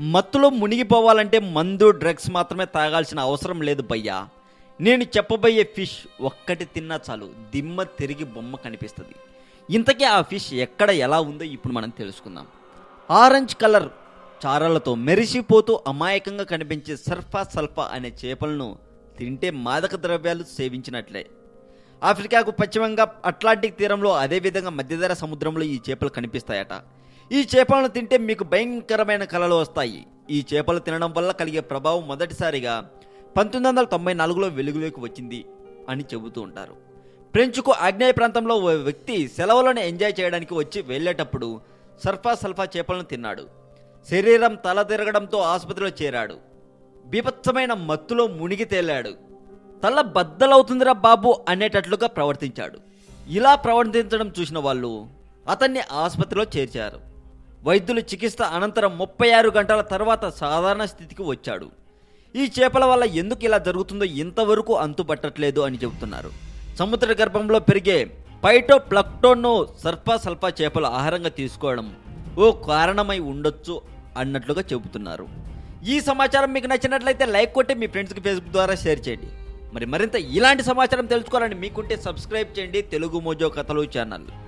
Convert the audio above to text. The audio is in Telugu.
మత్తులో మునిగిపోవాలంటే మందు డ్రగ్స్ మాత్రమే తాగాల్సిన అవసరం లేదు భయ్యా. నేను చెప్పబోయే ఫిష్ ఒక్కటి తిన్నా చాలు. దిమ్మ తిరిగి బొమ్మ కనిపిస్తుంది. ఇంతకీ ఆ ఫిష్ ఎక్కడ ఎలా ఉందో ఇప్పుడు మనం తెలుసుకుందాం. ఆరెంజ్ కలర్ చారలతో మెరిసిపోతూ అమాయకంగా కనిపించే సర్ఫా సల్ఫా అనే చేపలను తింటే మాదక ద్రవ్యాలు సేవించినట్లే. ఆఫ్రికాకు పశ్చిమంగా అట్లాంటిక్ తీరంలో అదేవిధంగా మధ్యధర సముద్రంలో ఈ చేపలు కనిపిస్తాయట. ఈ చేపలను తింటే మీకు భయంకరమైన కళలు వస్తాయి. ఈ చేపలు తినడం వల్ల కలిగే ప్రభావం మొదటిసారిగా పంతొమ్మిది వందల తొంభై నాలుగులో వెలుగులోకి వచ్చింది అని చెబుతూ ఉంటారు. ఫ్రెంచ్కు ఆగ్నేయ ప్రాంతంలో ఓ వ్యక్తి సెలవులను ఎంజాయ్ చేయడానికి వచ్చి వెళ్ళేటప్పుడు సల్ఫా సల్ఫా చేపలను తిన్నాడు. శరీరం తల తిరగడంతో ఆసుపత్రిలో చేరాడు. బీభత్సమైన మత్తులో మునిగి తేలాడు. తల బద్దలవుతుందిరా బాబు అనేటట్లుగా ప్రవర్తించాడు. ఇలా ప్రవర్తించడం చూసిన వాళ్ళు అతన్ని ఆసుపత్రిలో చేర్చారు. వైద్యులు చికిత్స అనంతరం ముప్పై ఆరు గంటల తర్వాత సాధారణ స్థితికి వచ్చాడు. ఈ చేపల వల్ల ఎందుకు ఇలా జరుగుతుందో ఇంతవరకు అంతుపట్టట్లేదు అని చెబుతున్నారు. సముద్ర గర్భంలో పెరిగే పైటో ప్లక్టోన్ను సర్పా సల్పా చేపలు ఆహారంగా తీసుకోవడం ఓ కారణమై ఉండొచ్చు అన్నట్లుగా చెబుతున్నారు. ఈ సమాచారం మీకు నచ్చినట్లయితే లైక్ కొట్టి మీ ఫ్రెండ్స్కి ఫేస్బుక్ ద్వారా షేర్ చేయండి. మరి మరింత ఇలాంటి సమాచారం తెలుసుకోవాలని మీకుంటే సబ్స్క్రైబ్ చేయండి. తెలుగు మోజో కథలు ఛానల్.